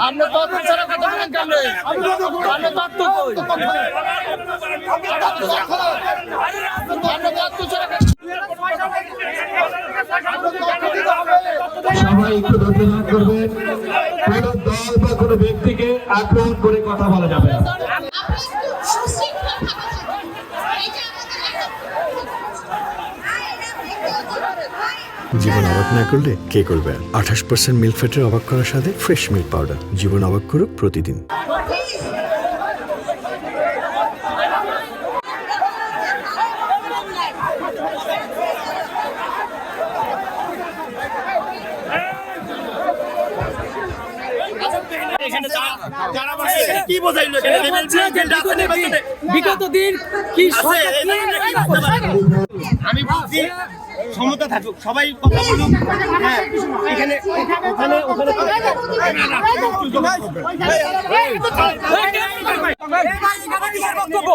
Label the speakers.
Speaker 1: আপনি তথ্য কোনো?
Speaker 2: দল বা কোনো ব্যক্তিকে আক্রমণ করে কথা বলা যাবে না।
Speaker 3: জীবন অবাক না করলে কে করবে? আঠাশ পার্সেন্ট মিল্ক ফ্যাটের অবাক করার সাথে ফ্রেশ মিল্ক পাউডার জীবন অবাক করুক প্রতিদিন।
Speaker 1: এখানে যারা বসে কি বোঝাইলো এখানে লেভেল নির্বাচনে
Speaker 4: বিগত দিন কি
Speaker 1: আমি বলছি সমতা থাকুক সবাই কথা বলুক হ্যাঁ এখানে ওখানে ওখানে বক্তব্য